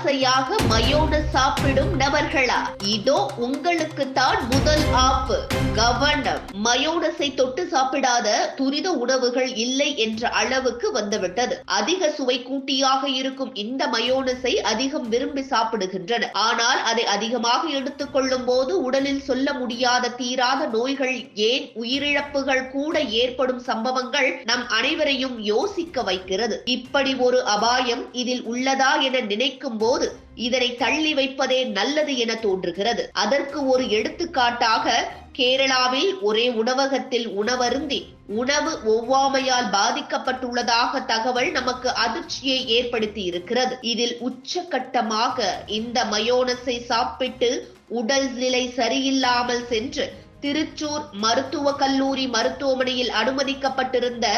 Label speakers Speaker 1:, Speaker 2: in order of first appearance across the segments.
Speaker 1: ஆசையாக மயோனஸ் சாப்பிடும் நபர்களா? இதோ உங்களுக்கு தான் முதல் ஆப்பு. கவனம். மயோனஸை தொட்டு சாப்பிடாத துரித உணவுகள் இல்லை என்ற அளவுக்கு வந்துவிட்டது. அதிக சுவை கூட்டியாக இருக்கும் இந்த மயோனஸை அதிகம் விரும்பி சாப்பிடுகின்றனர் ஆனால் அதை அதிகமாக எடுத்துக்கொள்ளும் போது உடலில் சொல்ல முடியாத தீராத நோய்கள் ஏன் உயிரிழப்புகள் கூட ஏற்படும் சம்பவங்கள் நம் அனைவரையும் யோசிக்க வைக்கிறது. இப்படி ஒரு அபாயம் இதில் உள்ளதா என நினைக்கும் போது இதனை தள்ளி வைப்பதே நல்லது என தோன்றுகிறது. அதற்கு ஒரு எடுத்துக்காட்டாக கேரளாவில் ஒரே உணவகத்தில் உணவருந்தி உணவு ஒவ்வாமையால் பாதிக்கப்பட்டுள்ளதாக தகவல் நமக்கு அதிர்ச்சியை ஏற்படுத்தி இருக்கிறது. இதில் உச்சகட்டமாக இந்த மயோனஸை சாப்பிட்டு உடல் நிலை சரியில்லாமல் சென்று திருச்சூர் மருத்துவக் கல்லூரி மருத்துவமனையில் அனுமதிக்கப்பட்டிருந்த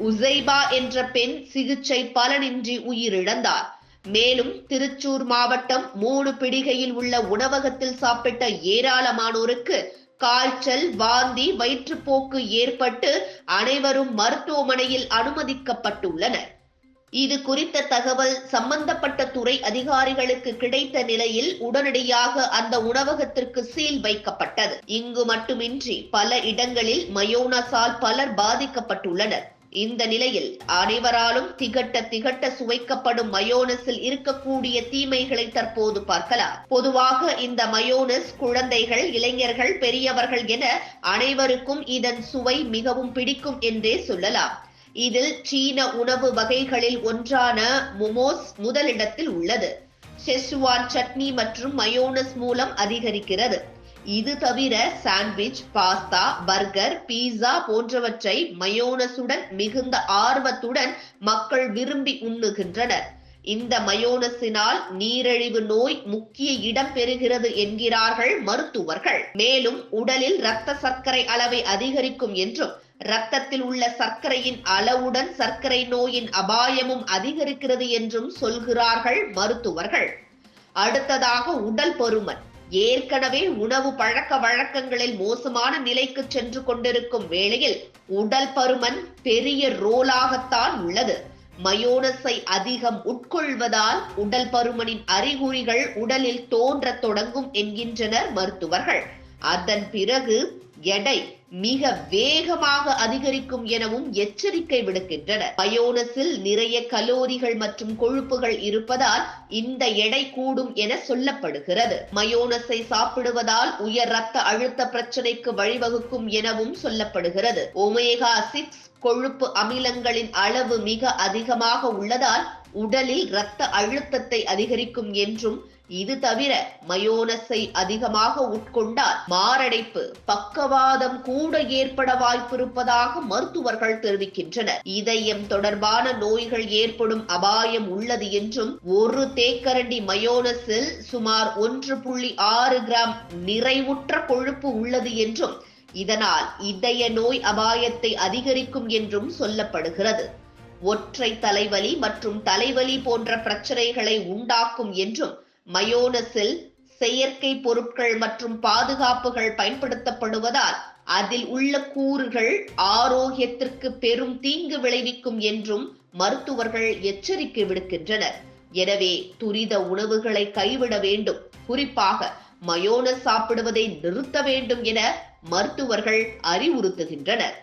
Speaker 1: உசைபா என்ற பெண் சிகிச்சை பலனின்றி உயிரிழந்தார். மேலும் திருச்சூர் மாவட்டம் மூணு பிடிகையில் உள்ள உணவகத்தில் சாப்பிட்ட ஏராளமானோருக்கு காய்ச்சல் வாந்தி வயிற்றுப்போக்கு ஏற்பட்டு அனைவரும் மருத்துவமனையில் அனுமதிக்கப்பட்டுள்ளனர். இது குறித்த தகவல் சம்பந்தப்பட்ட துறை அதிகாரிகளுக்கு கிடைத்த நிலையில் உடனடியாக அந்த உணவகத்திற்கு சீல் வைக்கப்பட்டது. இங்கு மட்டுமின்றி பல இடங்களில் மயோனஸால் பலர் பாதிக்கப்பட்டுள்ளனர். இந்த நிலையில் அனைவராலும் திகட்ட திகட்ட சுவைக்கப்படும் மயோனஸில் இருக்கக்கூடிய தீமைகளை தற்போது பார்க்கலாம். பொதுவாக இந்த மயோனஸ் குழந்தைகள் இளைஞர்கள் பெரியவர்கள் என அனைவருக்கும் இதன் சுவை மிகவும் பிடிக்கும் என்றே சொல்லலாம். இதில் சீன உணவு வகைகளில் ஒன்றான மொமோஸ் முதலிடத்தில் உள்ளது. செஸ்வான் சட்னி மற்றும் மயோனஸ் மூலம் அதிகரிக்கிறது. இது தவிர சாண்ட்விச் பாஸ்தா பர்கர் பீஸா போன்றவற்றை மயோனஸுடன் மிகுந்த ஆர்வத்துடன் மக்கள் விரும்பி உண்ணுகின்றனர். இந்த மயோனஸினால் நீரிழிவு நோய் முக்கிய இடம் பெறுகிறது என்கிறார்கள் மருத்துவர்கள். மேலும் உடலில் இரத்த சர்க்கரை அளவை அதிகரிக்கும் என்றும் இரத்தத்தில் உள்ள சர்க்கரையின் அளவுடன் சர்க்கரை நோயின் அபாயமும் அதிகரிக்கிறது என்றும் சொல்கிறார்கள் மருத்துவர்கள். அடுத்ததாக உடல் பருமன். ஏற்கனவே உணவு பழக்க வழக்கங்களில் மோசமான நிலைக்கு சென்று கொண்டிருக்கும் வேளையில் உடல் பருமன் பெரிய ரோலாகத்தான் உள்ளது. மயோனஸை அதிகம் உட்கொள்வதால் உடல் பருமனின் அறிகுறிகள் உடலில் தோன்றத் தொடங்கும் என்கின்றனர் மருத்துவர்கள். அதன் பிறகு எடை மிக வேகமாக அதிகரிக்கும் எனவும் எச்சரிக்கை விடுக்கின்றனர் மயோனஸில் நிறைய கலோரிகள் மற்றும் கொழுப்புகள் இருப்பதால் இந்த எடை கூடும் என சொல்லப்படுகிறது. மயோனஸை சாப்பிடுவதால் உயர் ரத்த அழுத்த பிரச்சனைக்கு வழிவகுக்கும் எனவும் சொல்லப்படுகிறது. ஒமேகா சிக்ஸ் கொழுப்பு அமிலங்களின் அளவு மிக அதிகமாக உள்ளதால் உடலில் இரத்த அழுத்தத்தை அதிகரிக்கும் என்றும் இது தவிர மயோனஸை அதிகமாக உட்கொண்டால் மாரடைப்பு பக்கவாதம் கூட ஏற்பட வாய்ப்பிருப்பதாக மருத்துவர்கள் தெரிவிக்கின்றனர். இதயம் தொடர்பான நோய்கள் ஏற்படும் அபாயம் உள்ளது என்றும் ஒரு தேக்கரண்டி மயோனஸில் சுமார் ஒன்று புள்ளி ஆறு கிராம் நிறைவுற்ற கொழுப்பு உள்ளது என்றும் இதனால் இதய நோய் அபாயத்தை அதிகரிக்கும் என்றும் சொல்லப்படுகிறது. ஒற்றை தலைவலி மற்றும் தலைவலி போன்ற பிரச்சனைகளை உண்டாக்கும் என்றும் மயோனஸில் செயற்கை பொருட்கள் மற்றும் பாதுகாப்புகள் பயன்படுத்தப்படுவதால் அதில் உள்ள கூறுகள் ஆரோக்கியத்திற்கு பெரும் தீங்கு விளைவிக்கும் என்றும் மருத்துவர்கள் எச்சரிக்கை விடுக்கின்றனர். எனவே துரித உணவுகளை கைவிட வேண்டும். குறிப்பாக மயோனஸ் சாப்பிடுவதை நிறுத்த வேண்டும் என மருத்துவர்கள் அறிவுறுத்துகின்றனர்.